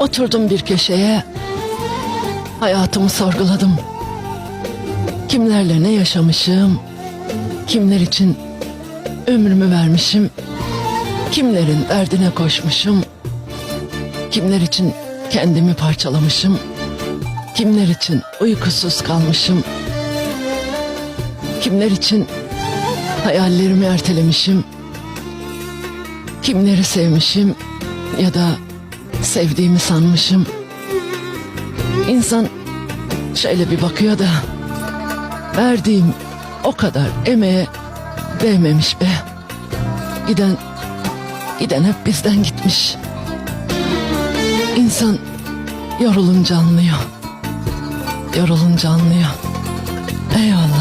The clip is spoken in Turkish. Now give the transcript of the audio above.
Oturdum bir köşeye. Hayatımı sorguladım. Kimlerle ne yaşamışım? Kimler için ömrümü vermişim? Kimlerin derdine koşmuşum? Kimler için kendimi parçalamışım? Kimler için uykusuz kalmışım? Kimler için hayallerimi ertelemişim? Kimleri sevmişim ya da sevdiğimi sanmışım? İnsan şöyle bir bakıyor da verdiğim o kadar emeğe değmemiş be. Giden giden hep bizden gitmiş. İnsan yorulunca anlıyor. Yorulunca anlıyor. Eyvallah.